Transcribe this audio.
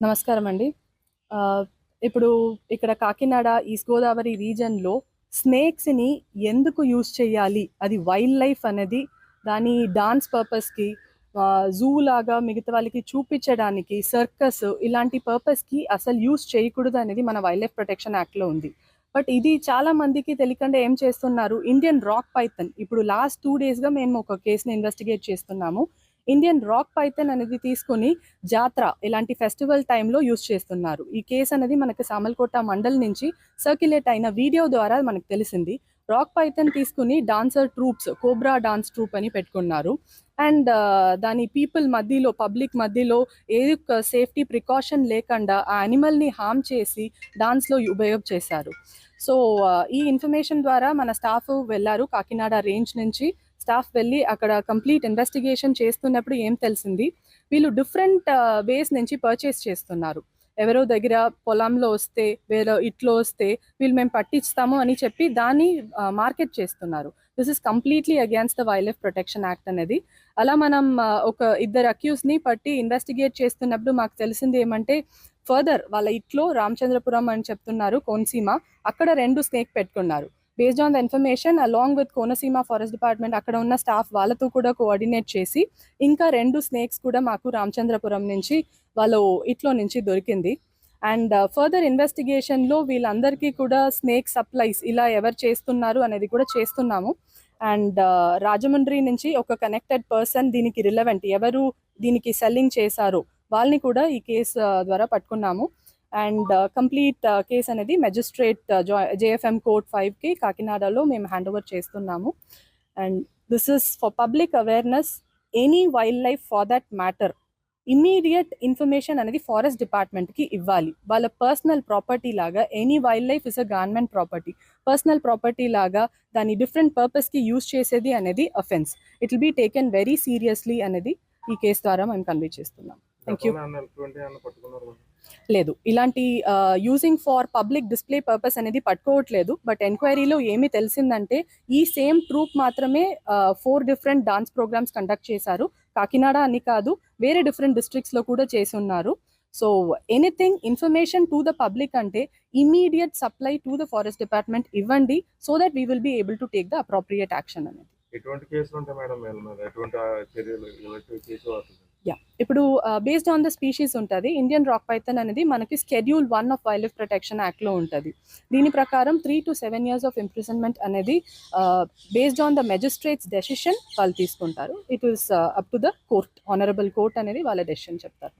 నమస్కారం అండి ఇప్పుడు ఇక్కడ కాకినాడ ఈస్ట్ గోదావరి రీజన్లో స్నేక్స్ని ఎందుకు యూజ్ చేయాలి? అది వైల్డ్ లైఫ్ అనేది దాని డాన్స్ పర్పస్కి జూ లాగా మిగతా వాళ్ళకి చూపించడానికి సర్కస్ ఇలాంటి పర్పస్కి అసలు యూజ్ చేయకూడదు అనేది మన వైల్డ్ లైఫ్ ప్రొటెక్షన్ యాక్ట్లో ఉంది. బట్ ఇది చాలా మందికి తెలియకుండా ఏం చేస్తున్నారు? Indian rock python. ఇప్పుడు లాస్ట్ టూ డేస్గా మేము ఒక కేసుని ఇన్వెస్టిగేట్ చేస్తున్నాము. ఇండియన్ రాక్ పైథన్ అనేది తీసుకొని జాత్ర ఇలాంటి ఫెస్టివల్ టైంలో యూస్ చేస్తున్నారు. ఈ కేసు అనేది మనకి సామల్కోట మండల్ నుంచి సర్క్యులేట్ అయిన వీడియో ద్వారా మనకు తెలిసింది. రాక్ పైథన్ తీసుకుని dancer troupes cobra dance troupe అని పెట్టుకున్నారు. అండ్ uh, దాని పీపుల్ మధ్యలో పబ్లిక్ మధ్యలో ఏ సేఫ్టీ ప్రికాషన్ లేకుండా ఆ యానిమల్ని హామ్ చేసి డాన్స్లో ఉపయోగ చేశారు. సో uh, ఈ ఇన్ఫర్మేషన్ ద్వారా మన స్టాఫ్ వెళ్ళారు కాకినాడ రేంజ్ నుంచి స్టాఫ్ వెళ్ళి అక్కడ కంప్లీట్ ఇన్వెస్టిగేషన్ చేస్తున్నప్పుడు ఏం తెలిసింది? వీళ్ళు డిఫరెంట్ వేస్ నుంచి పర్చేస్ చేస్తున్నారు. ఎవరో దగ్గర పొలంలో వస్తే వేరే ఇట్లో వస్తే వీళ్ళు మేము పట్టిస్తాము అని చెప్పి దాన్ని మార్కెట్ చేస్తున్నారు. This is completely against the wildlife protection act అనేది. అలా మనం ఒక ఇద్దరు అక్యూస్ని పట్టి ఇన్వెస్టిగేట్ చేస్తున్నప్పుడు మాకు తెలిసింది ఏమంటే ఫర్దర్ వాళ్ళ ఇట్లో రామచంద్రపురం అని చెప్తున్నారు కోనసీమ. అక్కడ రెండు స్నేక్ పెట్టుకున్నారు. Based on the information along with Konaseema forest department అక్కడ ఉన్న స్టాఫ్ వాళ్ళతో కూడా కోఆర్డినేట్ చేసి ఇంకా రెండు స్నేక్స్ కూడా మాకు రామచంద్రపురం నుంచి వాళ్ళు ఇట్లో నుంచి దొరికింది. అండ్ ఫర్దర్ ఇన్వెస్టిగేషన్లో వీళ్ళందరికీ కూడా స్నేక్ సప్లైస్ ఇలా ఎవరు చేస్తున్నారు అనేది కూడా చేస్తున్నాము. అండ్ uh, రాజమండ్రి నుంచి ఒక కనెక్టెడ్ పర్సన్ దీనికి రిలవెంట్ ఎవరు దీనికి సెల్లింగ్ చేశారో వాళ్ళని కూడా ఈ కేసు uh, ద్వారా పట్టుకున్నాము. అండ్ కంప్లీట్ కేసు అనేది మెజిస్ట్రేట్ జేఎఫ్ఎం కోర్ట్ ఫైవ్కి కాకినాడలో మేము హ్యాండ్ ఓవర్ చేస్తున్నాము. And this is for public awareness any wildlife for that matter immediate information అనేది ఫారెస్ట్ డిపార్ట్మెంట్కి ఇవ్వాలి. వాళ్ళ పర్సనల్ ప్రాపర్టీ లాగా any wildlife is a government property. Personal property లాగా దాన్ని డిఫరెంట్ పర్పస్కి యూజ్ చేసేది అనేది offence. It will be taken very seriously అనేది ఈ కేసు ద్వారా మేము కన్వే చేస్తున్నాం. థ్యాంక్ యూ లేదు. ఇలాంటి using for public display purpose అనేది పట్టుకోవట్లేదు. బట్ ఎంక్వైరీలో ఏమి తెలిసిందంటే ఈ సేమ్ ట్రూప్ మాత్రమే four different dance programmes conduct చేశారు. కాకినాడ అని కాదు వేరే డిఫరెంట్ డిస్ట్రిక్ట్స్లో కూడా చేసి ఉన్నారు so anything information to the public అంటే immediate supply to the forest department ఇవ్వండి so that we will be able to take the appropriate action అనేది. ఎటువంటి కేసులు ఉంటాయి మేడం? ఎటువంటి చర్యలు ఎటువంటి కేసు అవుతుంది యా ఇప్పుడు బేస్డ్ ఆన్ ద స్పీషీస్ ఉంటుంది. ఇండియన్ రాక్ పైథన్ అనేది మనకి schedule one of wildlife protection యాక్ట్లో ఉంటుంది. దీని ప్రకారం three to seven years of imprisonment అనేది based on the magistrate's decision వాళ్ళు తీసుకుంటారు. It is up to the court honourable court అనేది వాళ్ళ డెసిషన్ చెప్తారు.